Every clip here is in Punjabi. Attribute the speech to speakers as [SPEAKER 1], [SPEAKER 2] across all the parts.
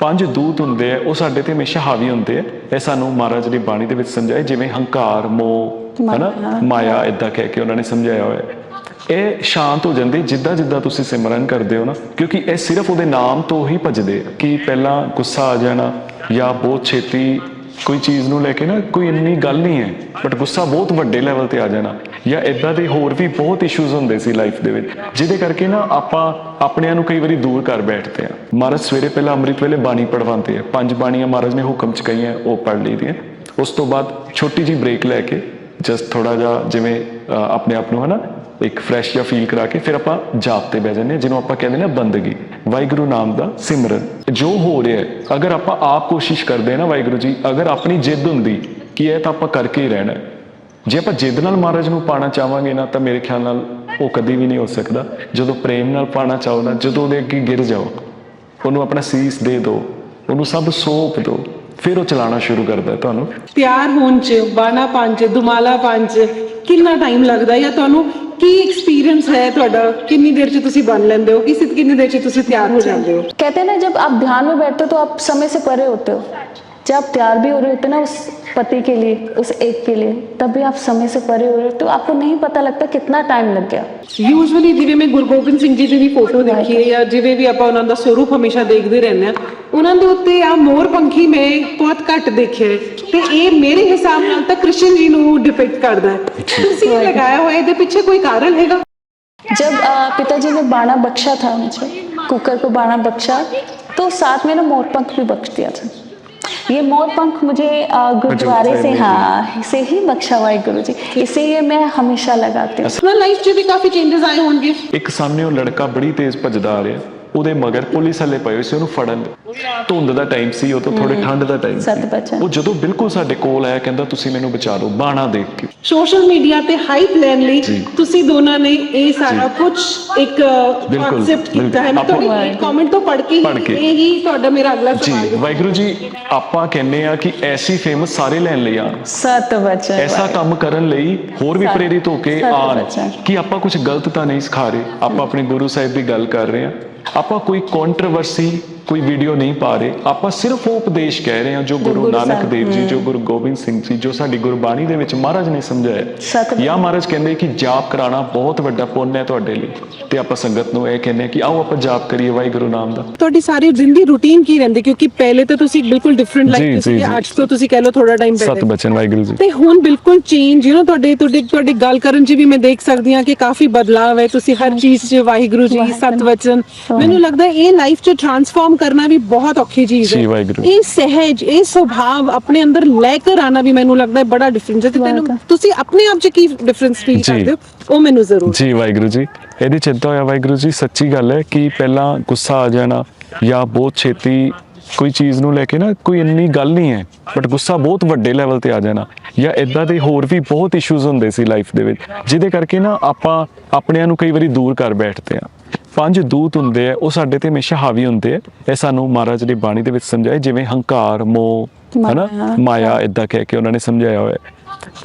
[SPEAKER 1] ਪੰਜ ਦੂਤ ਹੁੰਦੇ ਆ ਉਹ ਸਾਡੇ ਤੇ ਹਮੇਸ਼ਾ ਹਾਵੀ ਹੁੰਦੇ ਆ। ਇਹ ਸਾਨੂੰ ਮਹਾਰਾਜ ਦੀ ਬਾਣੀ ਦੇ ਵਿੱਚ ਸਮਝਾਏ ਜਿਵੇਂ ਹੰਕਾਰ ਮੋਹ ਹਨਾ? ਮਾਇਆ ਇਦਾਂ ਕਹਿ ਕੇ ਉਹਨਾਂ ਨੇ ਸਮਝਾਇਆ ਹੋਇਆ। ਇਹ ਸ਼ਾਂਤ ਹੋ ਜਾਂਦੇ ਜਿੱਦਾਂ ਜਿੱਦਾਂ ਤੁਸੀਂ ਸਿਮਰਨ ਕਰਦੇ ਹੋ ਨਾ ਕਿਉਂਕਿ ਇਹ ਸਿਰਫ ਉਹਦੇ ਨਾਮ ਤੋਂ ਹੀ ਭਜਦੇ ਕਿ ਪਹਿਲਾਂ ਗੁੱਸਾ ਆ ਜਾਣਾ ਜਾਂ ਬਹੁਤ ਛੇਤੀ ਕੋਈ ਚੀਜ਼ ਨੂੰ ਲੈ ਕੇ ਨਾ ਕੋਈ ਇੰਨੀ ਗੱਲ ਨਹੀਂ ਹੈ ਬਟ ਗੁੱਸਾ ਬਹੁਤ ਵੱਡੇ ਲੈਵਲ ਤੇ ਆ ਜਾਣਾ। ਜਾਂ ਇਦਾਂ ਦੇ ਹੋਰ ਵੀ ਬਹੁਤ ਇਸ਼ੂਜ਼ ਹੁੰਦੇ ਸੀ ਲਾਈਫ ਦੇ ਵਿੱਚ, ਜਿਹਦੇ ਕਰਕੇ ਨਾ ਆਪਾਂ ਆਪਣਿਆਂ ਨੂੰ ਕਈ ਵਾਰੀ ਦੂਰ ਕਰ ਬੈਠਦੇ ਆ ਮਹਾਰਾਜ ਸਵੇਰੇ ਪਹਿਲਾਂ ਅੰਮ੍ਰਿਤ ਵੇਲੇ ਬਾਣੀ ਪੜਵਾਉਂਦੇ ਆ। ਪੰਜ ਬਾਣੀਆਂ ਮਹਾਰਾਜ ਨੇ ਹੁਕਮ ਚ ਕਹੀਆਂ, ਉਹ ਪੜ ਲਈਦੀਆਂ ਉਸ ਤੋਂ ਬਾਅਦ ਛੋਟੀ ਜੀ ਬ੍ਰੇਕ ਲੈ ਕੇ ਜਸਟ ਥੋੜਾ ਜਿਹਾ ਜਿਵੇਂ ਆਪਣੇ ਆਪ ਨੂੰ ਹਨਾ, ਇੱਕ ਫਰੈਸ਼ ਜਿਹਾ ਫੀਲ ਕਰਾ ਕੇ ਫਿਰ ਆਪਾਂ ਜਾਪ ਤੇ ਬਹਿ ਜਾਂਦੇ ਹਾਂ, ਜਿਹਨੂੰ ਆਪਾਂ ਕਹਿੰਦੇ ਨੇ ਬੰਦਗੀ। ਵਾਹਿਗੁਰੂ ਨਾਮ ਦਾ ਸਿਮਰਨ। ਜੋ ਹੋ ਰਿਹਾ ਹੈ, ਅਗਰ ਆਪਾਂ ਆਪ ਕੋਸ਼ਿਸ਼ ਕਰਦੇ ਹਾਂ ਨਾ ਵਾਹਿਗੁਰੂ ਜੀ, ਅਗਰ ਆਪਣੀ ਜਿੱਦ ਹੁੰਦੀ ਕਿ ਇਹ ਤਾਂ ਆਪਾਂ ਕਰਕੇ ਹੀ ਰਹਿਣਾ ਜੇ ਆਪਾਂ ਜਿੱਦ ਨਾਲ ਮਹਾਰਾਜ ਨੂੰ ਪਾਣਾ ਚਾਹਾਂਗੇ ਨਾ ਤਾਂ ਮੇਰੇ ਖਿਆਲ ਨਾਲ ਉਹ ਕਦੀ ਵੀ ਨਹੀਂ ਹੋ ਸਕਦਾ ਜਦੋਂ ਪ੍ਰੇਮ ਨਾਲ ਪਾਣਾ ਚਾਹੋ ਨਾ ਜਦੋਂ ਉਹਦੇ ਅੱਗੇ ਗਿਰ ਜਾਓ ਉਹਨੂੰ ਆਪਣਾ ਸੀਸ ਦੇ ਦਿਓ ਉਹਨੂੰ ਸਭ ਸੌਂਪ ਦਿਓ ਫਿਰ ਉਹ ਚਲਾਉਣਾ ਸ਼ੁਰੂ ਕਰਦਾ ਹੈ ਤੁਹਾਨੂੰ
[SPEAKER 2] ਤਿਆਰ ਹੋਣ ਚ ਬਾਣਾ ਪੰਜ ਦੁਮਾਲਾ ਪੰਜ ਕਿੰਨਾ ਟਾਈਮ ਲੱਗਦਾ ਜਾਂ ਤੁਹਾਨੂੰ ਕੀ ਐਕਸਪੀਰੀਅੰਸ ਹੈ ਤੁਹਾਡਾ ਕਿੰਨੀ ਦੇਰ ਚ ਤੁਸੀਂ ਬਣ ਲੈਂਦੇ ਹੋ ਕਿਸ ਕਿੰਨੀ ਦੇਰ ਚ ਤੁਸੀਂ ਤਿਆਰ ਹੋ ਜਾਂਦੇ ਹੋ
[SPEAKER 3] कहते हैं ना जब आप ध्यान में बैठते हो तो आप समय से परे होते हो जब आप तैयार भी हो रहे होते हो ना उस पति के लिए उस एक के लिए तब भी आप समय से परे हो रहे होते हो आपको नहीं पता लगता कितना टाइम लग गया
[SPEAKER 2] ਯੂਜੂਅਲੀ ਜਿਵੇਂ ਮੈਂ ਗੁਰੂ ਗੋਬਿੰਦ ਸਿੰਘ ਜੀ ਦੀ ਵੀ ਫੋਟੋ ਦੇਖੀ ਹੈ ਜਾਂ ਜਿਵੇਂ ਵੀ ਆਪਾਂ ਉਹਨਾਂ ਦਾ ਸਰੂਪ ਹਮੇਸ਼ਾ ਦੇਖਦੇ ਰਹਿੰਦੇ ਆ ਉਹਨਾਂ ਦੇ ਉੱਤੇ ਆ ਮੋਰ ਪੰਖੀ ਮੈਂ ਬਹੁਤ ਘੱਟ ਦੇਖਿਆ ਹੈ ਤੇ ਇਹ ਮੇਰੇ ਹਿਸਾਬ ਨਾਲ ਤਾਂ ਕ੍ਰਿਸ਼ਨ ਜੀ ਨੂੰ ਡਿਪਿਕਟ ਕਰਦਾ ਹੈ ਤੁਸੀਂ ਇਹ ਲਗਾਇਆ ਹੋਇਆ ਇਹਦੇ ਪਿੱਛੇ ਕੋਈ ਕਾਰਨ ਹੈਗਾ
[SPEAKER 3] जब अ, पिताजी ने बाणा बख्शा था मुझे कुकर को बाणा बख्शा तो साथ में ना मोर पंख भी बख्श दिया था ये मोर पंख मुझे गुरुद्वारे से हाँ से ही बख्शा हुआ है गुरु जी इसीलिए मैं हमेशा लगाती हूँ।
[SPEAKER 2] ਲਾਈਫ 'ਚ ਵੀ ਕਾਫੀ ਚੇਂजेਸ ਆਏ ਹੋਣਗੇ
[SPEAKER 1] ਇੱਕ ਸਾਹਮਣੇ ਉਹ ਲੜਕਾ ਬੜੀ ਤੇਜ਼ ਭੱਜਦਾ ਆ ਰਿਹਾ ਉਹਦੇ ਮਗਰ ਪੁਲਿਸ ਵਾਲੇ ਪਏ ਹੋਏ ਸੀ ਉਹਨੂੰ ਫੜਨ ਧੁੰਦ ਦਾ ਟਾਈਮ ਸੀ ਉਹ ਤੋਂ ਥੋੜੇ ਠੰਡ ਦਾ ਟਾਈਮ ਸੀ। ਉਹ ਜਦੋਂ ਬਿਲਕੁਲ ਸਾਡੇ ਕੋਲ ਆਇਆ ਕਹਿੰਦਾ ਤੁਸੀਂ ਮੈਨੂੰ ਬਚਾ ਲਓ ਬਾਣਾ ਦੇਖ ਕੇ।
[SPEAKER 2] ਸੋਸ਼ਲ ਮੀਡੀਆ ਤੇ ਹਾਈਪ ਲੈਣ ਲਈ ਤੁਸੀਂ ਦੋਨਾਂ ਨੇ ਇਹ ਸਾਰਾ ਕੁਝ ਇੱਕ ਕਨਸੈਪਟ ਕੀਤਾ ਹੈ। ਮੈਂ ਤੁਹਾਡੀ ਕਮੈਂਟ ਤੋਂ ਪੜ੍ਹ ਕੇ ਇਹ ਹੀ ਤੁਹਾਡਾ ਮੇਰਾ ਅਗਲਾ ਸਵਾਲ ਜੀ
[SPEAKER 1] ਵਾਹਿਗੁਰੂ ਜੀ ਆਪਾਂ ਕਹਿੰਦੇ ਆ ਕਿ ਐਸੀ ਫੇਮਸ ਸਾਰੇ ਲੈਣ ਲਈ ਆ
[SPEAKER 3] ਸਤ ਬਚਨ
[SPEAKER 1] ਐਸਾ ਕੰਮ ਕਰਨ ਲਈ ਹੋਰ ਵੀ ਪ੍ਰੇਰਿਤ ਹੋ ਕੇ ਆਣ ਕਿ ਆਪਾਂ ਕੁਝ ਗਲਤ ਤਾਂ ਨਹੀਂ ਸਿਖਾ ਰਹੇ? ਆਪਾਂ ਆਪਣੇ ਗੁਰੂ ਸਾਹਿਬ ਦੀ ਗੱਲ ਕਰ ਰਹੇ ਆ ਆਪਾਂ ਕੋਈ ਕੰਟਰੋਵਰਸੀ ਕੋਈ ਵੀਡੀਓ ਨਹੀਂ ਪਾ ਰਹੇ। ਆਪਾਂ ਸਿਰਫ ਉਹ ਉਪਦੇਸ਼ ਕਹਿ ਰਹੇ ਹਾਂ ਜੋ ਗੁਰੂ ਨਾਨਕ ਦੇਵ ਜੀ ਜੋ ਗੁਰੂ ਗੋਬਿੰਦ ਸਿੰਘ ਜੀ ਜੋ ਸਾਡੀ ਗੁਰਬਾਣੀ ਦੇ ਵਿੱਚ ਮਹਾਰਾਜ ਨੇ ਸਮਝਾਇਆ
[SPEAKER 3] ਸਤ
[SPEAKER 1] ਜਾਂ ਮਹਾਰਾਜ ਕਹਿੰਦੇ ਕਿ ਜਾਪ ਕਰਾਉਣਾ ਬਹੁਤ ਵੱਡਾ ਪੁੰਨ ਹੈ ਤੁਹਾਡੇ ਲਈ। ਤੇ ਆਪਾਂ ਸੰਗਤ ਨੂੰ ਇਹ ਕਹਿੰਦੇ ਕਿ ਆਓ ਆਪਾਂ ਜਾਪ ਕਰੀਏ ਵਾਹਿਗੁਰੂ ਨਾਮ ਦਾ।
[SPEAKER 2] ਤੁਹਾਡੀ ਸਾਰੀ ਦਿਨ ਦੀ ਰੁਟੀਨ ਕੀ ਰਹਿੰਦੀ? ਕਿਉਂਕਿ ਪਹਿਲੇ ਤਾਂ ਤੁਸੀਂ ਬਿਲਕੁਲ ਡਿਫਰੈਂਟ ਲਾਈਫ ਸੀ। ਅੱਜ ਤੋਂ ਤੁਸੀਂ ਕਹਿ ਲਓ ਥੋੜਾ ਟਾਈਮ
[SPEAKER 1] ਸਤ
[SPEAKER 2] ਪਹਿਲੇ
[SPEAKER 1] ਬਚਨ ਵਾਹਿਗੁਰੂ ਜੀ।
[SPEAKER 2] ਤੇ ਹੁਣ ਬਿਲਕੁਲ ਚੇਂਜ ਯੂ نو ਤੁਹਾਡੇ ਤੁਹਾਡੇ ਤੁਹਾਡੀ ਗੱਲ ਕਰਨ 'ਚ ਵੀ ਮੈਂ ਦੇਖ ਸਕਦੀ ਹਾਂ ਕਿ ਕਾਫੀ ਬਦਲਾਅ ਹੈ। ਤੁਸੀਂ ਹਰ ਚੀਜ਼ 'ਚ ਵਾਹਿਗੁਰੂ ਜੀ ਸਤ ਵਚਨ ਮੈਨੂੰ ਲੱਗਦਾ ਇਹ ਲਾਈਫ 'ਚ ਟਰਾਂਸਫਾਰਮ ਕਰਨਾ ਵੀ ਬਹੁਤ ਔਖੀ ਚੀਜ਼
[SPEAKER 1] ਜੀ,
[SPEAKER 2] ਹੈ
[SPEAKER 1] ਵਾਹਿਗੁਰੂ।
[SPEAKER 2] ਇਹ ਸਹਿਜ ਇਹ ਸੁਭਾਵ ਆਪਣੇ ਅੰਦਰ ਲੈ ਕੇ ਆਣਾ ਵੀ ਮੈਨੂੰ ਲੱਗਦਾ ਹੈ ਬੜਾ ਡਿਫਰੈਂਸ ਹੈ ਤੇ ਤੈਨੂੰ। ਤੁਸੀਂ ਆਪਣੇ ਆਪ 'ਚ ਕੀ ਡਿਫਰੈਂਸ ਫੀਲ
[SPEAKER 1] ਜੀ।
[SPEAKER 2] ਕਰਦੇ ਹੋ ਉਹ ਮੈਨੂੰ ਜ਼ਰੂਰ
[SPEAKER 1] ਜੀ ਵਾਹਿਗੁਰੂ ਜੀ ਇਹਦੀ ਚਿੰਤਾ ਹੋਇਆ ਵਾਹਿਗੁਰੂ ਜੀ ਸੱਚੀ ਗੱਲ ਹੈ ਕਿ ਪਹਿਲਾਂ ਗੁੱਸਾ ਆ ਜਾਣਾ ਜਾਂ ਬਹੁਤ ਛੇਤੀ ਕੋਈ ਚੀਜ਼ ਨੂੰ ਲੈ ਕੇ ਨਾ ਕੋਈ ਇੰਨੀ ਗੱਲ ਨਹੀਂ ਹੈ ਬਟ ਗੁੱਸਾ ਬਹੁਤ ਵੱਡੇ ਲੈਵਲ ਤੇ ਆ ਜਾਣਾ ਜਾਂ ਇਦਾਂ ਦੇ ਹੋਰ ਵੀ ਬਹੁਤ ਇਸ਼ੂਜ਼ ਹੁੰਦੇ ਸੀ ਲਾਈਫ ਦੇ ਵਿੱਚ ਜਿਹਦੇ ਕਰਕੇ ਨਾ ਆਪਾਂ ਆਪਣਿਆਂ ਨੂੰ ਕਈ ਵਾਰੀ ਦੂਰ ਕਰ ਬੈਠਦੇ ਆ ਪੰਜ ਦੂਤ ਹੁੰਦੇ ਆ ਉਹ ਸਾਡੇ ਤੇ ਹਮੇਸ਼ਾ ਹਾਵੀ ਹੁੰਦੇ ਆ। ਇਹ ਸਾਨੂੰ ਮਹਾਰਾਜ ਦੀ ਬਾਣੀ ਦੇ ਵਿੱਚ ਸਮਝਾਏ ਜਿਵੇਂ ਹੰਕਾਰ ਮੋਹ ਹਨਾ?
[SPEAKER 3] ਮਾਇਆ,
[SPEAKER 1] ਇਦਾਂ ਕਹਿ ਕੇ ਉਹਨਾਂ ਨੇ ਸਮਝਾਇਆ ਹੋਇਆ।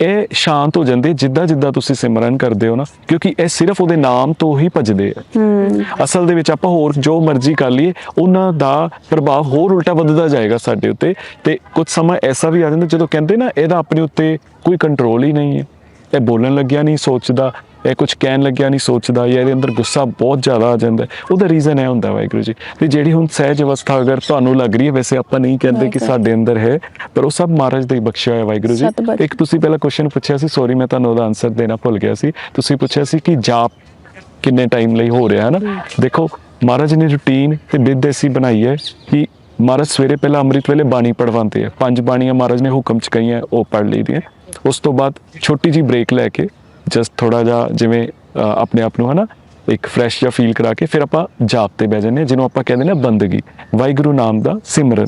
[SPEAKER 1] ਇਹ ਸ਼ਾਂਤ ਹੋ ਜਾਂਦੇ ਜਿੱਦਾਂ ਜਿੱਦਾਂ ਤੁਸੀਂ ਸਿਮਰਨ ਕਰਦੇ ਹੋ ਨਾ ਕਿਉਂਕਿ ਇਹ ਸਿਰਫ ਉਹਦੇ ਨਾਮ ਤੋਂ ਹੀ ਭਜਦੇ ਆ। ਅਸਲ ਦੇ ਵਿੱਚ ਆਪਾਂ ਹੋਰ ਜੋ ਮਰਜ਼ੀ ਕਰ ਲਈਏ ਉਹਨਾਂ ਦਾ ਪ੍ਰਭਾਵ ਹੋਰ ਉਲਟਾ ਵੱਧਦਾ ਜਾਏਗਾ ਸਾਡੇ ਉੱਤੇ। ਤੇ ਕੁਝ ਸਮਾਂ ਐਸਾ ਵੀ ਆ ਜਾਂਦਾ ਜਦੋਂ ਕਹਿੰਦੇ ਨਾ ਇਹਦਾ ਆਪਣੇ ਉੱਤੇ ਕੋਈ ਕੰਟਰੋਲ ਹੀ ਨਹੀਂ ਹੈ। ਇਹ ਬੋਲਣ ਲੱਗਿਆ ਨਹੀਂ ਸੋਚਦਾ ਇਹ ਕੁਝ ਕਹਿਣ ਲੱਗਿਆ ਨਹੀਂ ਸੋਚਦਾ ਜਾਂ ਇਹਦੇ ਅੰਦਰ ਗੁੱਸਾ ਬਹੁਤ ਜ਼ਿਆਦਾ ਆ ਜਾਂਦਾ। ਉਹਦਾ ਰੀਜ਼ਨ ਇਹ ਹੁੰਦਾ ਵਾਹਿਗੁਰੂ ਜੀ ਤੇ ਜਿਹੜੀ ਹੁਣ ਸਹਿਜ ਅਵਸਥਾ ਅਗਰ ਤੁਹਾਨੂੰ ਲੱਗ ਰਹੀ ਹੈ ਵੈਸੇ ਆਪਾਂ ਨਹੀਂ ਕਹਿੰਦੇ ਕਿ ਸਾਡੇ ਅੰਦਰ ਹੈ ਪਰ ਉਹ ਸਭ ਮਹਾਰਾਜ ਦਾ ਹੀ ਬਖਸ਼ਿਆ ਹੋਇਆ ਵਾਹਿਗੁਰੂ ਜੀ। ਇੱਕ ਤੁਸੀਂ ਪਹਿਲਾਂ ਕੁਐਸਚਨ ਪੁੱਛਿਆ ਸੀ ਸੌਰੀ ਮੈਂ ਤੁਹਾਨੂੰ ਉਹਦਾ ਆਨਸਰ ਦੇਣਾ ਭੁੱਲ ਗਿਆ ਸੀ। ਤੁਸੀਂ ਪੁੱਛਿਆ ਸੀ ਕਿ ਜਾਪ ਕਿੰਨੇ ਟਾਈਮ ਲਈ ਹੋ ਰਿਹਾ ਹੈ। ਨਾ ਦੇਖੋ ਮਹਾਰਾਜ ਨੇ ਰੁਟੀਨ ਤੇ ਬਿੱਧ ਐਸੀ ਬਣਾਈ ਹੈ ਕਿ ਮਹਾਰਾਜ ਸਵੇਰੇ ਪਹਿਲਾਂ ਅੰਮ੍ਰਿਤ ਵੇਲੇ ਬਾਣੀ ਪੜਵਾਉਂਦੇ ਆ। ਪੰਜ ਬਾਣੀਆਂ ਮਹਾਰਾਜ ਨੇ ਹੁਕਮ ਚ ਕਹੀਆਂ ਉਹ ਪੜ ਲਈਦੀਆਂ ਉਸ ਤੋਂ ਬਾਅਦ ਛੋਟੀ ਜੀ ਬ੍ਰੇਕ ਲੈ ਕੇ ਜਸਟ ਥੋੜਾ ਜਿਹਾ ਜਿਵੇਂ ਆਪਣੇ ਆਪ ਨੂੰ ਹਨਾ, ਇੱਕ ਫਰੈਸ਼ ਜਿਹਾ ਫੀਲ ਕਰਾ ਕੇ ਫਿਰ ਆਪਾਂ ਜਾਪ ਤੇ ਬਹਿ ਜਾਂਦੇ ਹਾਂ, ਜਿਹਨੂੰ ਆਪਾਂ ਕਹਿੰਦੇ ਨੇ ਬੰਦਗੀ। ਵਾਹਿਗੁਰੂ ਨਾਮ ਦਾ ਸਿਮਰਨ।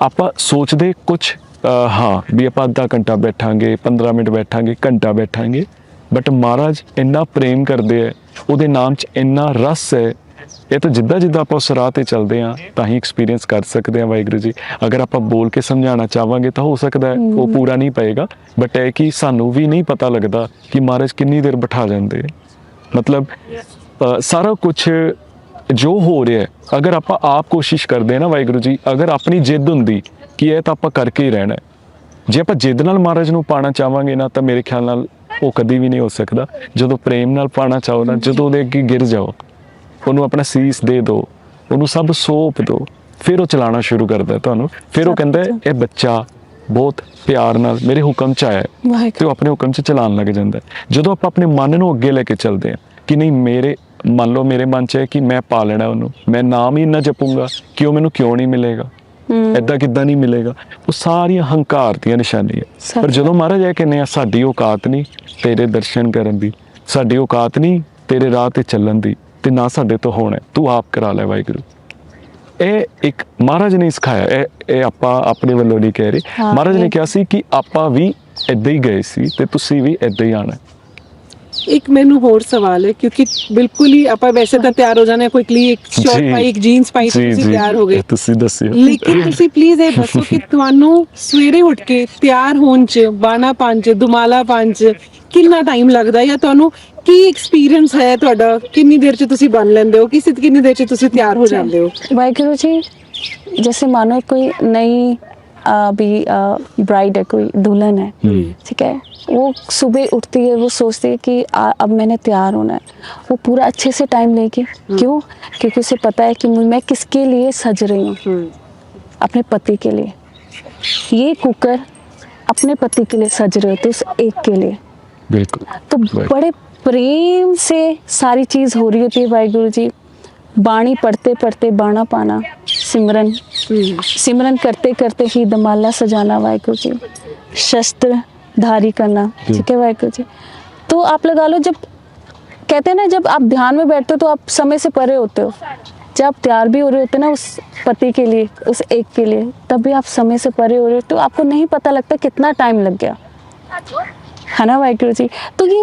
[SPEAKER 1] ਆਪਾਂ ਸੋਚਦੇ ਕੁਝ ਹਾਂ, ਵੀ ਆਪਾਂ ਅੱਧਾ ਘੰਟਾ ਬੈਠਾਂਗੇ 15 ਮਿੰਟ ਬੈਠਾਂਗੇ, ਘੰਟਾ ਬੈਠਾਂਗੇ ਬਟ ਮਹਾਰਾਜ ਇੰਨਾ ਪ੍ਰੇਮ ਕਰਦੇ ਹੈ, ਉਹਦੇ ਨਾਮ 'ਚ ਇੰਨਾ ਰਸ ਹੈ ਇਹ ਤਾਂ ਜਿੱਦਾਂ ਜਿੱਦਾਂ ਆਪਾਂ ਉਸ ਰਾਹ ਤੇ ਚੱਲਦੇ ਹਾਂ ਤਾਂ ਹੀ ਐਕਸਪੀਰੀਅੰਸ ਕਰ ਸਕਦੇ ਹਾਂ ਵਾਹਿਗੁਰੂ ਜੀ। ਅਗਰ ਆਪਾਂ ਬੋਲ ਕੇ ਸਮਝਾਉਣਾ ਚਾਹਾਂਗੇ ਤਾਂ ਹੋ ਸਕਦਾ ਹੈ ਉਹ ਪੂਰਾ ਨਹੀਂ ਪਏਗਾ। ਬਟ ਇਹ ਕਿ ਸਾਨੂੰ ਵੀ ਨਹੀਂ ਪਤਾ ਲੱਗਦਾ ਕਿ ਮਹਾਰਾਜ ਕਿੰਨੀ ਦੇਰ ਬਿਠਾ ਜਾਂਦੇ। ਮਤਲਬ ਸਾਰਾ ਕੁਝ ਜੋ ਹੋ ਰਿਹਾ ਅਗਰ ਆਪਾਂ ਆਪ ਕੋਸ਼ਿਸ਼ ਕਰਦੇ ਨਾ ਵਾਹਿਗੁਰੂ ਜੀ ਅਗਰ ਆਪਣੀ ਜਿੱਦ ਹੁੰਦੀ ਕਿ ਇਹ ਤਾਂ ਆਪਾਂ ਕਰਕੇ ਹੀ ਰਹਿਣਾ ਜੇ ਆਪਾਂ ਜਿੱਦ ਨਾਲ ਮਹਾਰਾਜ ਨੂੰ ਪਾਣਾ ਚਾਹਾਂਗੇ ਨਾ ਤਾਂ ਮੇਰੇ ਖਿਆਲ ਨਾਲ ਉਹ ਕਦੀ ਵੀ ਨਹੀਂ ਹੋ ਸਕਦਾ। ਜਦੋਂ ਪ੍ਰੇਮ ਨਾਲ ਪਾਣਾ ਚਾਹੋ ਨਾ ਜਦੋਂ ਉਹਦੇ ਅੱਗੇ ਗਿਰ ਜਾਓ। ਉਹਨੂੰ ਆਪਣਾ ਸੀਸ ਦੇ ਦਿਓ ਉਹਨੂੰ ਸਭ ਸੌਂਪ ਦਿਓ ਫਿਰ ਉਹ ਚਲਾਉਣਾ ਸ਼ੁਰੂ ਕਰਦਾ ਤੁਹਾਨੂੰ। ਫਿਰ ਉਹ ਕਹਿੰਦਾ ਇਹ ਬੱਚਾ ਬਹੁਤ ਪਿਆਰ ਨਾਲ ਮੇਰੇ ਹੁਕਮ ਚ ਆਇਆ ਤੇ ਉਹ ਆਪਣੇ ਹੁਕਮ 'ਚ ਚਲਾਉਣ ਲੱਗ ਜਾਂਦਾ। ਜਦੋਂ ਆਪਾਂ ਆਪਣੇ ਮਨ ਨੂੰ ਅੱਗੇ ਲੈ ਕੇ ਚੱਲਦੇ ਹਾਂ ਕਿ ਨਹੀਂ ਮੇਰੇ ਮੰਨ ਲਓ ਮੇਰੇ ਮਨ 'ਚ ਹੈ ਕਿ ਮੈਂ ਪਾ ਲੈਣਾ ਉਹਨੂੰ ਮੈਂ ਨਾਮ ਹੀ ਇੰਨਾ ਜਪੂੰਗਾ ਕਿ ਉਹ ਮੈਨੂੰ ਕਿਉਂ ਨਹੀਂ ਮਿਲੇਗਾ? ਐਦਾਂ ਕਿੱਦਾਂ ਨਹੀਂ ਮਿਲੇਗਾ? ਉਹ ਸਾਰੀਆਂ ਹੰਕਾਰ ਦੀਆਂ ਨਿਸ਼ਾਨੀਆਂ। ਪਰ ਜਦੋਂ ਮਹਾਰਾਜ ਇਹ ਕਹਿੰਦੇ ਆ ਸਾਡੀ ਔਕਾਤ ਨਹੀਂ ਤੇਰੇ ਦਰਸ਼ਨ ਕਰਨ ਦੀ ਸਾਡੀ ਔਕਾਤ ਨਹੀਂ ਤੇਰੇ ਰਾਹ ਤੇ ਚੱਲਣ ਦੀ ਤੇ ਨਾ ਸਾਡੇ ਤੋਂ ਹੋਣਾ। ਤੂੰ ਆਪ ਕਰਾ ਲੈ ਵਾਹਿਗੁਰੂ। ਇਹ ਇੱਕ ਮਹਾਰਾਜ ਨੇ ਸਿਖਾਇਆ ਇਹ ਇਹ ਆਪਾਂ ਆਪਣੇ ਵੱਲੋਂ ਨਹੀਂ ਕਹਿ ਰਹੇ। ਮਹਾਰਾਜ ਨੇ ਕਿਹਾ ਸੀ ਕਿ ਆਪਾਂ ਵੀ ਇਦਾਂ ਹੀ ਗਏ ਸੀ ਤੇ ਤੁਸੀਂ ਵੀ ਇਦਾਂ ਹੀ ਆਣਾ
[SPEAKER 2] ਇੱਕ ਮੈਨੂੰ ਹੋਰ ਸਵਾਲ ਹੈ ਕਿਉਂਕਿ ਬਿਲਕੁਲ ਹੀ ਆਪਾਂ ਵੈਸੇ ਤਾਂ ਤਿਆਰ ਹੋ ਜਾਣੇ ਕੋਈ ਕਲੀ ਇੱਕ ਸ਼ਾਰਟ ਪਾਈ ਇੱਕ ਜੀਨਸ ਪਾਈ ਤੁਸੀਂ ਤਿਆਰ ਹੋ ਗਏ।
[SPEAKER 1] ਤੁਸੀਂ ਦੱਸਿਓ।
[SPEAKER 2] ਲੇਕਿਨ ਤੁਸੀਂ ਪਲੀਜ਼ ਇਹ ਦੱਸੋ ਕਿ ਤੁਹਾਨੂੰ ਸਵੇਰੇ ਉੱਠ ਕੇ ਤਿਆਰ ਹੋਣ ਚ ਬਾਣਾ ਪੰਜ ਦੁਮਾਲਾ ਪੰਜ ਕਿੰਨਾ ਟਾਈਮ ਲੱਗਦਾ ਜਾਂ ਤੁਹਾਨੂੰ ਕੀ ਐਕਸਪੀਰੀਅੰਸ ਹੈ ਤੁਹਾਡਾ ਕਿੰਨੀ ਦੇਰ ਚ ਤੁਸੀਂ ਬਣ ਲੈਂਦੇ ਹੋ ਕਿਸੇ ਕਿੰਨੀ ਦੇਰ ਚ ਤੁਸੀਂ ਤਿਆਰ ਹੋ ਜਾਂਦੇ ਹੋ
[SPEAKER 3] वाहिगुरु जी जैसे मानो कोई नई आ, अभी ब्राइड है कोई दुल्हन है ठीक है वो सुबह उठती है वो सोचती है कि आ, अब मैंने तैयार होना है वो पूरा अच्छे से टाइम लेगी क्यों क्योंकि उसे पता है कि मैं किसके लिए सज रही हूँ अपने पति के लिए ये कुकर अपने पति के लिए सज रहे होते उस एक के लिए
[SPEAKER 1] बिल्कुल।
[SPEAKER 3] तो बड़े प्रेम से सारी चीज़ हो रही होती है वाहगुरु जी। बाणी पढ़ते पढ़ते बाणा पाना सिमरन। सिमरन करते करते ही दमाला सजाना वाहगुरु जी। शस्त्र धारी करना ठीक है वाहगुरु जी? तो आप लगा लो जब कहते हैं ना जब आप ध्यान में बैठते हो तो आप समय से परे होते हो। जब आप तैयार भी हो रहे होते ना उस पति के लिए उस एक के लिए तब भी आप समय से परे हो रहे हो। तो आपको नहीं पता लगता कितना टाइम लग गया। है ना वाहिगुरु जी? तो ये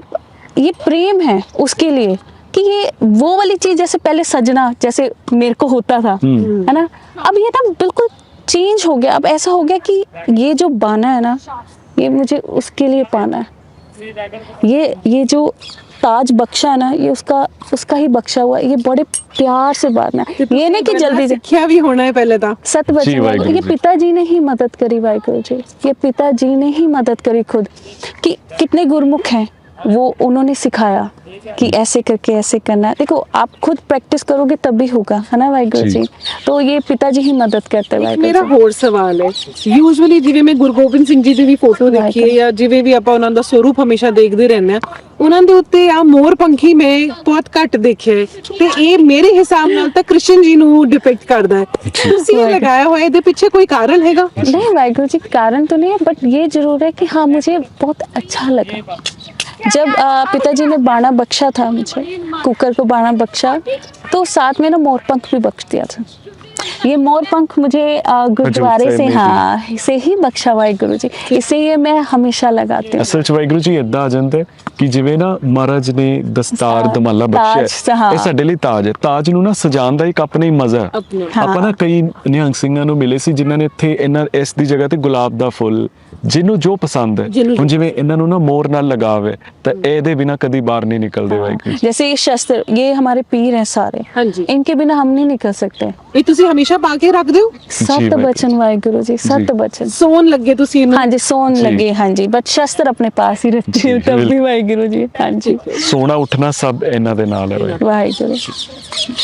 [SPEAKER 3] ये प्रेम है उसके लिए कि ये वो वाली चीज़ जैसे पहले सजना जैसे मेरे को होता था
[SPEAKER 1] हम्म।
[SPEAKER 3] है ना? अब ये ना बिल्कुल चेंज हो गया। अब ऐसा हो गया कि ये जो बाना है ना ये मुझे उसके लिए पाना है। ये ये जो ताज बख्शा ना ये उसका उसका ही बख्शा हुआ ये बड़े प्यार से बांधना तो ये नहीं कि जल्दी से
[SPEAKER 2] क्या भी होना है पहले था
[SPEAKER 3] सत
[SPEAKER 1] वचन
[SPEAKER 3] ये पिताजी ने ही मदद करी वाहेगुरु जी। ये पिताजी ने ही मदद करी खुद। कि कितने गुरमुख हैं। वो उन्होंने सिखाया कि ऐसे करके ऐसे करना है देखो आप खुद प्रैक्टिस करोगे तब भी होगा है ना वाहिगुरु
[SPEAKER 1] जी।
[SPEAKER 3] जी तो ये पिताजी ही मदद करते हैं
[SPEAKER 2] ਇੱਕ ਮੇਰਾ
[SPEAKER 3] वाहिगुरु जी
[SPEAKER 2] ਹੋਰ ਸਵਾਲ ਹੈ ਯੂਜੂਅਲੀ ਜਿਵੇਂ ਮੈਂ ਗੁਰੂ ਗੋਬਿੰਦ ਸਿੰਘ ਜੀ ਦੀ ਵੀ ਫੋਟੋ ਦੇਖੀ ਹੈ ਜਾਂ ਜਿਵੇਂ ਵੀ ਆਪਾਂ ਉਹਨਾਂ ਦਾ ਸਰੂਪ ਹਮੇਸ਼ਾ ਦੇਖਦੇ ਰਹਿੰਦੇ ਆ ਉਹਨਾਂ ਦੇ ਉੱਤੇ ਆ ਮੋਰ ਪੰਖੀ ਮੈਂ ਬਹੁਤ ਘੱਟ ਦੇਖਿਆ ਹੈ ਤੇ ਇਹ ਮੇਰੇ ਹਿਸਾਬ ਨਾਲ ਤਾਂ ਕ੍ਰਿਸ਼ਨ ਜੀ ਨੂੰ ਡਿਪਿਕਟ ਕਰਦਾ ਹੈ ਤੁਸੀਂ ਇਹ ਲਗਾਇਆ ਹੋਇਆ ਇਹਦੇ ਪਿੱਛੇ ਕੋਈ ਕਾਰਨ ਹੈਗਾ
[SPEAKER 3] नहीं वाहिगुरु जी कारण तो नहीं है बट ये जरूर है कि हाँ मुझे बहुत अच्छा लगा जब अ, पिताजी ने बाणा बख्शा था मुझे कुकर को बाणा बख्शा तो साथ में ना मोर पंख भी बख्श दिया था ये मोर पंख मुझे अ, गुरुद्वारे
[SPEAKER 1] से
[SPEAKER 3] से
[SPEAKER 1] मिली।
[SPEAKER 3] हाँ से ही बख्शा वाहिगुरु जी इसे ये मैं हमेशा लगाती हूँ
[SPEAKER 1] ਅਸਲ ਚ ਵਾਹਿਗੁਰੂ ਜੀ ਇਦਾਂ ਆ ਜਾਂਦਾ ਹੈ ਕਿ ਜਿਵੇਂ ਨਾ ਮਹਾਰਾਜ ਨੇ ਦਸਤਾਰ
[SPEAKER 3] ਤਾਜ,
[SPEAKER 1] ਦਮਾਲਾ
[SPEAKER 3] ਤਾਜ,
[SPEAKER 1] ਬਖਸ਼ਿਆ
[SPEAKER 3] ਹਾਂ।
[SPEAKER 1] ਇਹ ਸਾਡੇ ਲਈ ਤਾਜ ਹੈ ਤਾਜ ਨੂੰ ਨਾ ਸਜਾਉਣ ਦਾ ਇੱਕ ਆਪਣਾ ਹੀ ਮਜ਼ਾ ਹੈ
[SPEAKER 2] ਆਪਣਾ।
[SPEAKER 1] ਆਪਾਂ ਨਾ ਕਈ ਨਿਹੰਗ ਸਿੰਘਾਂ ਨੂੰ ਮਿਲੇ ਸੀ ਜਿਨ੍ਹਾਂ ਨੇ ਇੱਥੇ ਇਹਨਾਂ ਇਸ ਦੀ ਜਗ੍ਹਾ ਤੇ ਗੁਲਾਬ ਦਾ ਫੁੱਲ ਜਿਹਨੂੰ ਜੋ ਪਸੰਦ ਹੈ। ਹੁਣ ਜਿਵੇਂ ਇਹਨਾਂ ਨੂੰ ਨਾ ਮੋਰ ਨਾਲ ਲਗਾਵ ਤਾਂ ਇਹਦੇ ਬਿਨਾ ਕਦੀ ਬਾਹਰ ਨਹੀਂ ਨਿਕਲਦੇ ਵਾਹਿਗੁਰੂ
[SPEAKER 3] जैसे ये शस्त्र ये हमारे पीर हैं सारे
[SPEAKER 2] हाँ जी।
[SPEAKER 3] इनके बिना हम नहीं निकल सकते
[SPEAKER 2] ਇਹ ਤੁਸੀਂ ਹਮੇਸ਼ਾ ਪਾ ਕੇ ਰੱਖਦੇ ਹੋ
[SPEAKER 3] सत
[SPEAKER 1] वाहेगुरु।
[SPEAKER 3] बचन वाहेगुरु जी सत
[SPEAKER 1] जी।
[SPEAKER 3] बचन
[SPEAKER 2] ਸੌਣ ਲੱਗੇ ਤੁਸੀਂ
[SPEAKER 3] हाँ ਇਹਨੂੰ जी सोन
[SPEAKER 1] जी।
[SPEAKER 3] लगे हाँ जी बट शस्त्र अपने पास ही रखते हैं
[SPEAKER 1] जी,
[SPEAKER 3] तब भी
[SPEAKER 1] ਉੱਠਣਾ ਸਭ ਇਹਨਾਂ ਦੇ ਨਾਲ ਹੈ ਵਾਹਿਗੁਰੂ।
[SPEAKER 3] ਵਾਹਿਗੁਰੂ।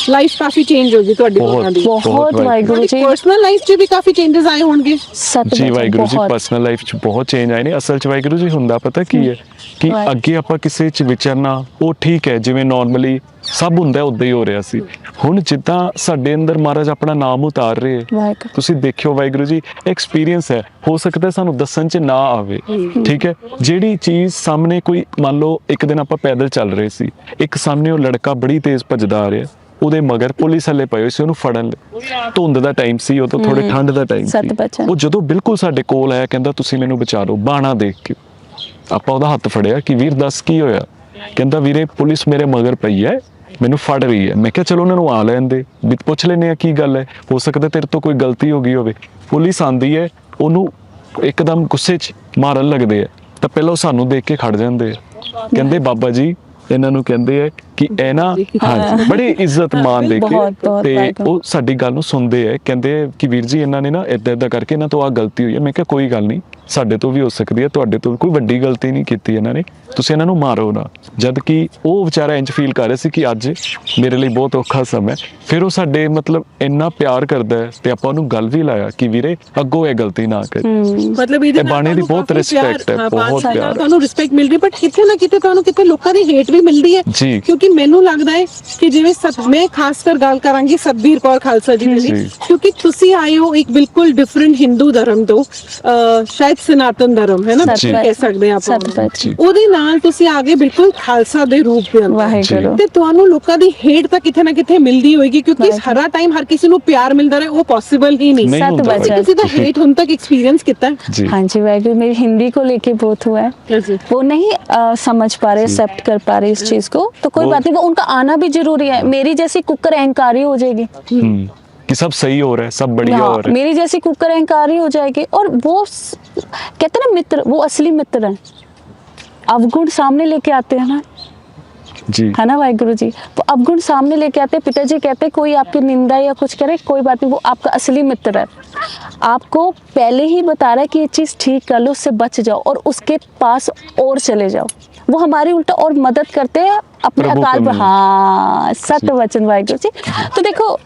[SPEAKER 2] ਲਾਈਫ ਕਾਫੀ ਚੇਂਜ ਹੋ ਗਈ ਤੁਹਾਡੀ
[SPEAKER 1] ਬਹੁਤ। ਬਹੁਤ ਬਹੁਤ
[SPEAKER 3] ਵਾਹਿਗੁਰੂ। ਜੀ।
[SPEAKER 2] ਪਰਸਨਲ ਲਾਈਫ 'ਚ ਵੀ ਕਾਫੀ ਚੇਂਜਸ ਆਏ ਹੋਣਗੇ।
[SPEAKER 3] ਸਤ
[SPEAKER 1] ਜੀ ਵਾਹਿਗੁਰੂ ਜੀ ਪਰਸਨਲ ਲਾਈਫ 'ਚ ਬਹੁਤ ਚੇਂਜ ਆਏ ਨੇ। ਅਸਲ 'ਚ ਵਾਹਿਗੁਰੂ ਜੀ ਹੁੰਦਾ ਪਤਾ ਕੀ ਹੈ ਕਿ ਅੱਗੇ ਆਪਾਂ ਕਿਸੇ 'ਚ ਵਿਚਰਨਾ ਉਹ ਠੀਕ ਹੈ। ਜਿਵੇਂ ਨਾਰਮਲੀ ਸਭ ਹੁੰਦਾ ਉਦਾਂ ਹੀ ਹੋ ਰਿਹਾ ਸੀ। ਹੁਣ ਜਿੱਦਾਂ ਸਾਡੇ ਅੰਦਰ ਮਹਾਰਾਜ ਆਪਣਾ ਨਾਮ ਉਤਾਰ ਰਹੇ ਤੁਸੀਂ ਦੇਖਿਓ ਵਾਹਿਗੁਰੂ ਜੀ ਐਕਸਪੀਰੀਅੰਸ ਹੈ। ਹੋ ਸਕਦਾ ਸਾਨੂੰ ਦੱਸਣ 'ਚ ਨਾ ਆਵੇ। ਠੀਕ ਹੈ? ਜਿਹੜੀ ਚੀਜ਼ ਸਾਹਮਣੇ ਕੋਈ ਮੰਨ ਲਓ ਇੱਕ ਦਿਨ ਆਪਾਂ ਪੈਦਲ ਚੱਲ ਰਹੇ ਸੀ। ਇੱਕ ਸਾਹਮਣੇ ਉਹ ਲੜਕਾ ਬੜੀ ਤੇਜ਼ ਭੱਜਦਾ ਆ ਰਿਹਾ। ਉਹਦੇ ਮਗਰ ਪੁਲਿਸ ਹੱਲੇ ਪਏ ਹੋਏ ਸੀ ਉਹਨੂੰ ਫੜਨ ਲਈ। ਧੁੰਦ ਦਾ ਟਾਈਮ ਸੀ ਉਹ ਤਾਂ ਥੋੜੇ ਠੰਡ ਦਾ ਟਾਈਮ ਸੀ। ਉਹ ਜਦੋਂ ਬਿਲਕੁਲ ਸਾਡੇ ਕੋਲ ਆਇਆ ਕਹਿੰਦਾ ਤੁਸੀਂ ਮੈਨੂੰ ਬਚਾ ਲਓ ਬਾਣਾ ਦੇਖ ਕੇ। ਆਪਾਂ ਉਹਦਾ ਹੱਥ ਫੜਿਆ ਕਿ ਵੀਰ ਦੱਸ ਕੀ ਹੋਇਆ? ਕਹਿੰਦਾ ਵੀਰੇ ਪੁਲਿਸ ਮੇਰੇ ਮਗਰ ਪਈ ਹੈ ਮੈਨੂੰ ਫੜ ਰਹੀ ਹੈ। ਮੈਂ ਕਿਹਾ ਚਲੋ ਉਹਨਾਂ ਨੂੰ ਆ ਲੈਣ ਦੇ। ਵੀ ਪੁੱਛ ਲੈਨੇ ਆ ਕੀ ਗੱਲ ਹੈ। ਹੋ ਸਕਦਾ ਤੇਰੇ ਤੋਂ ਕੋਈ ਗਲਤੀ ਹੋ ਗਈ ਹੋਵੇ। ਪੁਲਿਸ ਆਂਦੀ ਹੈ ਉਹਨੂੰ ਇੱਕਦਮ ਗੁੱਸੇ 'ਚ ਮਾਰਨ ਲੱਗਦੇ ਆ। ਤਾਂ ਪਹਿਲਾਂ ਉਹ ਸਾਨੂੰ ਦੇਖ ਕੇ ਖੜ ਜਾਂਦੇ ਆ। ਕਹਿੰਦੇ ਬਾਬਾ ਜੀ ਇਹਨਾਂ ਨੂੰ ਕਹਿੰਦੇ ਆ ਕਿ ਇਹ ਨਾ ਹਾਂਜੀ ਬੜੀ ਇੱਜ਼ਤ ਮਾਨ ਦੇ ਕੇ ਤੇ। ਉਹ ਸਾਡੀ ਗੱਲ ਨੂੰ ਸੁਣਦੇ ਐ ਕਹਿੰਦੇ ਕਿ ਵੀਰ ਜੀ ਇਹਨਾਂ ਨੇ ਨਾ ਇਦਾਂ ਇਦਾਂ ਕਰਕੇ ਇਹਨਾਂ ਤੋਂ ਆ ਗਲਤੀ ਹੋਈ ਹੈ। ਮੈਂ ਕਿਹਾ ਕੋਈ ਗੱਲ ਨਹੀਂ ਸਾਡੇ ਤੋਂ ਵੀ ਹੋ ਸਕਦੀ ਹੈ। ਤੁਹਾਡੇ ਤੋਂ ਕੋਈ ਵੱਡੀ ਗਲਤੀ ਨਹੀਂ ਕੀਤੀ ਇਹਨਾਂ ਨੇ। ਤੁਸੀਂ ਇਹਨਾਂ ਨੂੰ ਮਾਰੋ ਨਾ। ਜਦ ਕਿ ਉਹ ਵਿਚਾਰਾ ਇੰਜ ਫੀਲ ਕਰ ਰਿਹਾ ਸੀ ਕਿ ਅੱਜ ਮੇਰੇ ਲਈ ਬਹੁਤ ਔਖਾ ਸਮਾਂ ਹੈ। ਫਿਰ ਉਹ ਸਾਡੇ ਮਤਲਬ ਇੰਨਾ ਪਿਆਰ ਕਰਦਾ ਹੈ ਤੇ ਆਪਾਂ ਉਹਨੂੰ ਗੱਲ ਵੀ ਲਾਇਆ ਕਿ ਵੀਰੇ ਅੱਗੋਂ ਇਹ ਗਲਤੀ ਨਾ ਕਰ।
[SPEAKER 2] ਮਤਲਬ ਇਹਦੇ
[SPEAKER 1] ਬਾਣੇ ਦੀ ਬਹੁਤ respect ਹੈ, ਬਹੁਤ ਪਿਆਰ।
[SPEAKER 2] ਤੁਹਾਨੂੰ ਰਿਸਪੈਕਟ ਮਿਲ ਰਹੀ ਬਟ ਕਿਤੇ ਨਾ ਕਿਤੇ ਤੁਹਾਨੂੰ ਕਿਤੇ ਲੋਕਾਂ ਦੀ ਹੇਟ ਵੀ ਮਿਲਦੀ ਹੈ।
[SPEAKER 1] ਜੀ।
[SPEAKER 2] ਕਿਉਂਕਿ ਮੈਨੂੰ ਲੱਗਦਾ ਹੈ ਕਿ ਜਿਵੇਂ ਸੱਚ ਮੈਂ ਖਾਸ ਕਰ ਗੱਲ ਕਰਾਂਗੀ ਸਤਬੀਰ ਕੌਰ ਖਾਲਸਾ ਜੀ ਦੀ ਕਿਉਂਕਿ ਤੁਸੀਂ ਆਏ ਹੋ ਇੱਕ ਬਿਲਕੁਲ ਡਿਫਰੈਂਟ ਹਿੰਦੂ ਧਰਮ ਤੋਂ ਸ਼ਾਇਦ ਸਨਾਤਨ ਧਰਮ ਹੈ ਨਾ? ਕਹਿ ਸਕਦੇ ਆਪਾਂ। ਉਹਦੇ ਨਾਲ ਤੁਸੀਂ ਆਗੇ ਬਿਲਕੁਲ ਖਾਲਸਾ ਦੇ ਰੂਪ ਦੇ ਅੰਦਰ। ਤੇ ਤੁਹਾਨੂੰ ਲੋਕਾਂ ਦੀ ਹੇਟ ਤਾਂ ਕਿਥੇ ਨਾ ਕਿਥੇ ਮਿਲਦੀ ਹੋਏਗੀ ਕਿਉਂਕਿ ਹਰਾ ਟਾਈਮ ਹਰ ਕਿਸੇ ਨੂੰ ਪਿਆਰ ਮਿਲਦਾ ਰਹੇ ਉਹ ਪੋਸੀਬਲ ਹੀ ਨਹੀਂ।
[SPEAKER 3] ਸੱਤ ਵਜੇ
[SPEAKER 2] ਕਿਸੇ ਦਾ ਹੇਟ ਹੁਣ ਤੱਕ ਐਕਸਪੀਰੀਅंस ਕੀਤਾ।
[SPEAKER 1] ਹੈ
[SPEAKER 3] ਹਾਂਜੀ ਵੈਗੂ ਮੇਰੀ ਹਿੰਦੀ ਕੋ ਲੈ ਕੇ ਬਹੁਤ हुआ है वो नहीं समझ पा रहे एक्सेप्ट कर पा रहे इस चीज को तो कोई बात नहीं वो उनका आना भी ज़रूरी है। मेरी जैसी कुकर अहंकारी हो जाएगी।
[SPEAKER 1] हम्म, कि सब सही हो रहा है सब बढ़िया
[SPEAKER 3] हाँ,
[SPEAKER 1] हो रहा है।
[SPEAKER 3] मेरी जैसी कुकर अहंकारी हो जाएगी और वो कहते ना मित्र वो असली मित्र है। अवगुण सामने लेके आते हैं ना।
[SPEAKER 1] जी।
[SPEAKER 3] है ना वाहिगुरु जी? वो अवगुण सामने लेके आते हैं पिताजी कहते हैं कोई आपकी निंदा या कुछ करे कोई बात नहीं वो आपका असली मित्र है। आपको पहले ही बता रहा है कि ये चीज़ ठीक कर लो उससे बच जाओ और उसके पास और चले जाओ। वो हमारी उल्टा और मदद करते हैं ਆਪਣੇ
[SPEAKER 1] ਅਕਾਲ
[SPEAKER 3] ਕਮਿਊਨ। ਹਾਂ ਸਤ ਵਚਨ ਵਾਹਿਗੁਰੂ ਜੀ। ਤਾਂ ਦੇਖੋ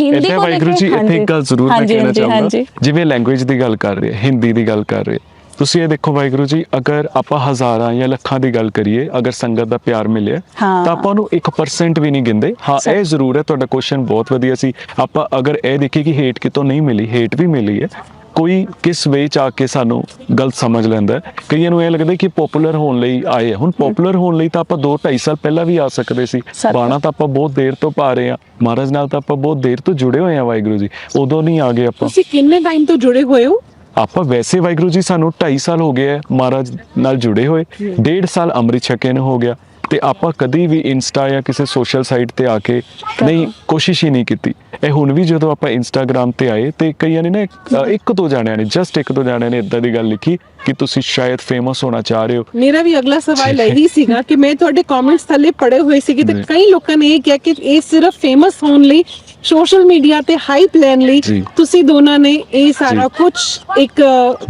[SPEAKER 1] ਹਿੰਦੀ
[SPEAKER 3] ਕੋ
[SPEAKER 1] ਵਾਹਿਗੁਰੂ ਜੀ
[SPEAKER 3] ਦੇਖੋ-
[SPEAKER 1] ਇੱਥੇ ਇੱਕ ਗੱਲ ਜ਼ਰੂਰ ਮੈਂ ਜਿਵੇਂ ਲੈਂਗੁਏਜ ਦੀ ਗੱਲ ਕਰ ਰਹੇ ਹਿੰਦੀ ਦੀ ਗੱਲ ਕਰ ਰਹੇ। ਤੁਸੀਂ ਇਹ ਦੇਖੋ ਵਾਹਿਗੁਰੂ ਜੀ ਅਗਰ ਆਪਾਂ ਹਜ਼ਾਰਾਂ ਜਾਂ ਲੱਖਾਂ ਦੀ ਗੱਲ ਕਰੀਏ ਅਗਰ ਸੰਗਤ ਦਾ ਪਿਆਰ ਮਿਲਿਆ ਤਾਂ ਆਪਾਂ ਨੂੰ 1% ਵੀ ਨਹੀਂ ਗਿੰਦੇ ਹਾਂ ਇਹ ਜ਼ਰੂਰ ਹੈ ਤੁਹਾਡਾ ਕੁਐਸਚਨ ਬਹੁਤ ਵਧੀਆ ਸੀ। ਆਪਾਂ ਅਗਰ ਇਹ ਦੇਖੀਏ ਕਿ ਹੇਟ ਕਿਤੋਂ ਨਹੀਂ ਮਿਲੀ ਹੇਟ ਵੀ ਮਿਲੀ ਹੈ। ਕੋਈ ਕਿਸ ਵੇ ਚ ਆ ਕੇ ਸਾਨੂੰ ਗਲਤ ਸਮਝ ਲੈਂਦਾ ਹੈ। ਕਈਆਂ ਨੂੰ ਇਹ ਲੱਗਦਾ ਕਿ ਪਪੂਲਰ ਹੋਣ ਲਈ ਆਏ। ਹੁਣ ਪਪੂਲਰ ਹੋਣ ਲਈ ਤਾਂ ਆਪਾਂ 2 2.5 ਸਾਲ ਪਹਿਲਾਂ ਵੀ ਆ ਸਕਦੇ ਸੀ। ਬਾਣਾ ਤਾਂ ਆਪਾਂ ਬਹੁਤ ਦੇਰ ਤੋਂ ਪਾ ਰਹੇ ਆ। ਮਹਾਰਾਜ ਨਾਲ ਤਾਂ ਆਪਾਂ ਬਹੁਤ ਦੇਰ ਤੋਂ ਜੁੜੇ ਹੋਏ ਆ ਵਾਹਿਗੁਰੂ ਜੀ। ਉਦੋਂ ਨਹੀਂ ਆ ਗਏ ਆਪਾਂ।
[SPEAKER 2] ਤੁਸੀਂ ਕਿੰਨੇ ਟਾਈਮ ਤੋਂ ਜੁੜੇ ਹੋਏ ਹੋ?
[SPEAKER 1] ਆਪਾਂ ਵੈਸੇ ਵਾਹਿਗੁਰੂ ਜੀ ਸਾਨੂੰ 2.5 ਸਾਲ ਹੋ ਗਏ ਆ ਮਹਾਰਾਜ ਨਾਲ ਜੁੜੇ ਹੋਏ। ਡੇਢ ਸਾਲ ਅੰਮ੍ਰਿਤ ਛਕੇ ਨੂੰ ਹੋ ਗਿਆ। ਤੇ ਆਪਾਂ ਕਦੀ ਵੀ ਇੰਸਟਾ ਜਾਂ ਕਿਸੇ ਸੋਸ਼ਲ ਸਾਈਟ ਤੇ ਆ ਕੇ ਨਹੀਂ ਕੋਸ਼ਿਸ਼ ਹੀ ਨਹੀਂ ਕੀਤੀ। ਇਹ ਹੁਣ ਵੀ ਜਦੋਂ ਆਪਾਂ ਇੰਸਟਾਗ੍ਰam ਤੇ ਆਏ ਤੇ ਕਈਆਂ ਨੇ ਨਾ ਇੱਕ- ਦੋ ਜਾਣਿਆਂ ਨੇ ਜਸਟ ਇੱਕ ਦੋ ਜਾਣਿਆਂ ਨੇ ਇਦਾਂ ਦੀ ਗੱਲ ਲਿਖੀ ਕਿ ਤੁਸੀਂ ਸ਼ਾਇਦ ਫੇਮਸ ਹੋਣਾ ਚਾਹ ਰਹੇ ਹੋ।
[SPEAKER 2] ਮੇਰਾ ਵੀ ਅਗਲਾ ਸਵਾਲ ਇਹੀ ਸੀਗਾ ਕਿ ਮੈਂ ਤੁਹਾਡੇ ਕਮੈਂਟਸ ਥੱਲੇ ਪੜੇ ਹੋਏ ਸੀਗੇ ਤੇ। ਕਈ ਲੋਕਾਂ ਨੇ ਇਹ ਕਿਹਾ ਕਿ ਇਹ ਸਿਰਫ ਫੇਮਸ ਹੋਣ ਲਈ ਸੋਸ਼ਲ ਮੀਡੀਆ ਤੇ ਹਾਈਪ ਲੈਣ ਲਈ ਤੁਸੀਂ ਦੋਨਾਂ ਨੇ ਇਹ ਸਾਰਾ ਕੁਝ ਇੱਕ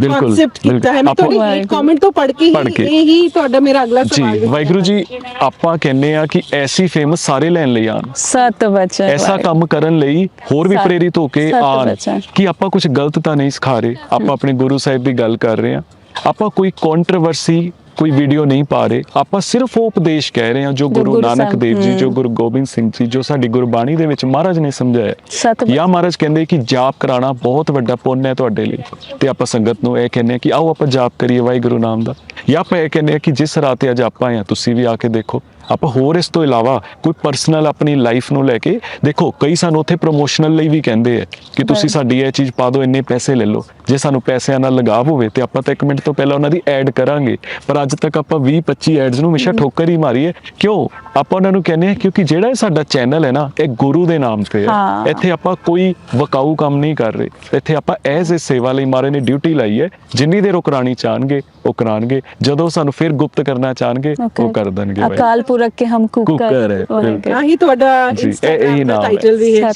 [SPEAKER 2] ਕਨਸੈਪਟ ਕੀਤਾ ਹੈ ਮੈਂ ਤੁਹਾਡੀ ਕਮੈਂਟ ਤੋਂ ਪੜ੍ਹ ਕੇ ਹੀ ਇਹ ਹੀ ਤੁਹਾਡਾ ਮੇਰਾ ਅਗਲਾ ਸਵਾਲ ਜੀ
[SPEAKER 1] ਵਾਹਿਗੁਰੂ ਜੀ ਆਪਾਂ ਕਹਿੰਨੇ ਆ ਕਿ ਐਸੀ ਫੇਮਸ ਸਾਰੇ ਲੈਣ ਲਈ ਆਣ
[SPEAKER 3] ਸਤ ਵਚਨ
[SPEAKER 1] ਐਸਾ ਕੰਮ ਕਰਨ ਲਈ ਹੋਰ ਵੀ ਪ੍ਰੇਰਿਤ ਹੋ ਕੇ ਆਣ ਕਿ ਆਪਾਂ ਕੁਝ ਗਲਤ ਤਾਂ ਨਹੀਂ ਸਿਖਾ ਰਹੇ। ਆਪਾਂ ਆਪਣੇ ਗੁਰੂ ਸਾਹਿਬ ਦੀ ਗੱਲ ਕਰ ਰਹੇ ਆ ਆਪਾਂ ਕੋਈ ਕੰਟਰੋਵਰਸੀ ਕੋਈ ਵੀਡੀਓ ਨਹੀਂ ਪਾ ਰਹੇ ਆਪਾਂ ਸਿਰਫ ਉਹ ਉਪਦੇਸ਼ ਕਹਿ ਰਹੇ ਹਾਂ ਜੋ ਗੁਰੂ ਨਾਨਕ ਦੇਵ ਜੀ ਜੋ। ਗੁਰੂ ਗੋਬਿੰਦ ਸਿੰਘ ਜੀ ਜੋ ਸਾਡੀ ਗੁਰਬਾਣੀ ਦੇ ਵਿੱਚ ਮਹਾਰਾਜ ਨੇ ਸਮਝਾਇਆ। ਜਾਂ ਮਹਾਰਾਜ ਕਹਿੰਦੇ ਕਿ ਜਾਪ ਕਰਾਉਣਾ ਬਹੁਤ ਵੱਡਾ ਪੁੰਨ ਹੈ ਤੁਹਾਡੇ ਲਈ ਤੇ ਆਪਾਂ ਸੰਗਤ ਨੂੰ ਇਹ ਕਹਿੰਦੇ ਕਿ ਆਓ ਆਪਾਂ ਜਾਪ ਕਰੀਏ ਵਾਹਿਗੁਰੂ ਨਾਮ ਦਾ ਜਾਂ ਆਪਾਂ ਇਹ ਕਹਿੰਦੇ ਕਿ ਜਿਸ ਰਾਹ ਤੇ ਅੱਜ ਆਪਾਂ ਹਾਂ ਤੁਸੀਂ ਵੀ ਆ ਕੇ ਦੇਖੋ ਆਪਾਂ ਹੋਰ ਇਸ ਤੋਂ ਇਲਾਵਾ ਕੋਈ ਪਰਸਨਲ ਆਪਣੀ ਲਾਈਫ ਨੂੰ ਲੈ ਕੇ ਦੇਖੋ ਕਈ ਸਾਨੂੰ ਉੱਥੇ ਪ੍ਰੋਮੋਸ਼ਨਲ ਲਈ ਵੀ ਕਹਿੰਦੇ ਆ ਕਿ ਤੁਸੀਂ ਸਾਡੀ ਇਹ ਚੀਜ਼ ਪਾ ਦਿਓ ਇੰਨੇ ਪੈਸੇ ਲੈ ਲਓ। ਜੇ ਸਾਨੂੰ ਪੈਸਿਆਂ ਨਾਲ ਲਗਾਵ ਹੋਵੇ ਤੇ ਆਪਾਂ ਤਾਂ ਇੱਕ ਮਿੰਟ ਤੋਂ ਪਹਿਲਾਂ ਉਹਨਾਂ ਦੀ ਐਡ ਕਰਾਂਗੇ। ਪਰ ਅੱਜ ਤੱਕ ਆਪਾਂ 20 25 ਐਡਸ ਨੂੰ ਹਮੇਸ਼ਾ ਠੋਕਰ ਹੀ ਮਾਰੀ ਹੈ ਕਿਉਂ? ਆਪਾਂ ਉਹਨਾਂ ਨੂੰ ਕਹਿੰਦੇ ਆ ਕਿਉਂਕਿ ਜਿਹੜਾ ਸਾਡਾ ਚੈਨਲ ਹੈ ਨਾ ਇਹ ਗੁਰੂ ਦੇ ਨਾਮ ਤੇ ਹੈ
[SPEAKER 3] ਹਾਂ।
[SPEAKER 1] ਇੱਥੇ ਆਪਾਂ ਕੋਈ ਵਕਾਊ ਕੰਮ ਨਹੀਂ ਕਰ ਰਹੇ। ਇੱਥੇ ਆਪਾਂ ਐਜ਼ ਅ ਸੇਵਾ ਲਈ ਮਾਰੇ ਨੇ ਡਿਊਟੀ ਲਾਈ ਹੈ। ਜਿੰਨੀ ਦੇਰ ਉਹ ਕਰਾਣੀ ਚਾਹਣਗੇ ਉਹ ਕਰਾਣਗੇ ਜਦੋਂ ਸਾਨੂੰ ਫਿਰ ਗੁਪਤ ਕਰਨਾ ਚਾਹਣਗੇ ਉਹ ਕਰ ਦੇਣਗੇ
[SPEAKER 3] ਅਕਾਲ ਪੁਰਖ ਕੇ ਹਮ ਕੁੱਕਰ
[SPEAKER 1] ਕੁੱਕਰ ਹੈ
[SPEAKER 3] ਤਾਂ
[SPEAKER 2] ਹੀ ਤੁਹਾਡਾ ਇੰਸਟਾਗ੍ਰam ਦਾ ਟਾਈਟਲ ਵੀ ਹੈ।